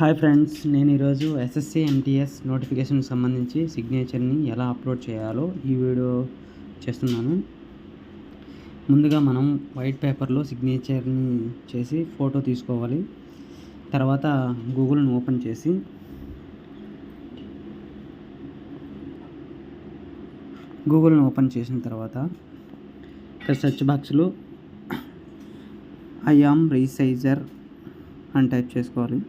Hi friends నేను ఈరోజు SSC MTS నోటిఫికేషన్కి సంబంధించి సిగ్నేచర్ని ఎలా అప్లోడ్ చేయాలో ఈ వీడియో చేస్తున్నాను. ముందుగా మనం వైట్ పేపర్లో సిగ్నేచర్ని చేసి ఫోటో తీసుకోవాలి. తర్వాత గూగుల్ని ఓపెన్ చేసి గూగుల్ని ఓపెన్ చేసిన తర్వాత ఇక్కడ సెర్చ్ బాక్స్లో ఐ ఆమ్ రీసైజర్ అని టైప్ చేసుకోవాలి.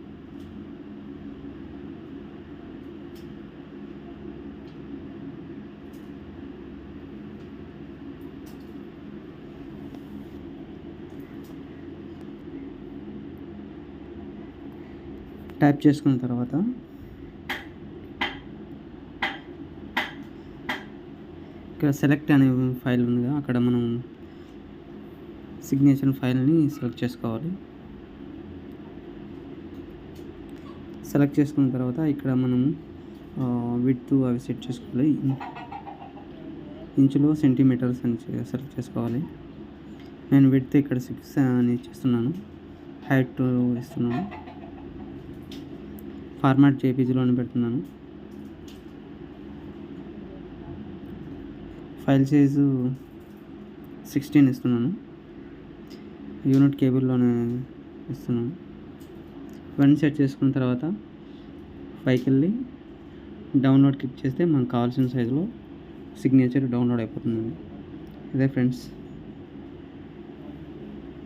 టైప్ చేసుకున్న తర్వాత ఇక్కడ సెలెక్ట్ అనే ఫైల్ ఉందిగా. అక్కడ మనం సిగ్నేచర్ ఫైల్ని సెలెక్ట్ చేసుకోవాలి. సెలెక్ట్ చేసుకున్న తర్వాత ఇక్కడ మనం విత్ అవి సెట్ చేసుకోవాలి. ఇంచులో సెంటీమీటర్స్ అని సెలెక్ట్ చేసుకోవాలి. నేను విత్ ఇక్కడ సిక్స్ అని చేస్తున్నాను. హైట్ ఇస్తున్నాను ఫార్మాట్ జేపీజీలోనే పెడుతున్నాను. ఫైల్ సైజు సిక్స్టీన్ ఇస్తున్నాను. యూనిట్ కేబుల్లోనే ఇస్తున్నాను. ఇవన్నీ సెట్ చేసుకున్న తర్వాత పైకి వెళ్ళి డౌన్లోడ్ క్లిక్ చేస్తే మనకు కావాల్సిన సైజులో సిగ్నేచర్ డౌన్లోడ్ అయిపోతుందండి. అదే ఫ్రెండ్స్.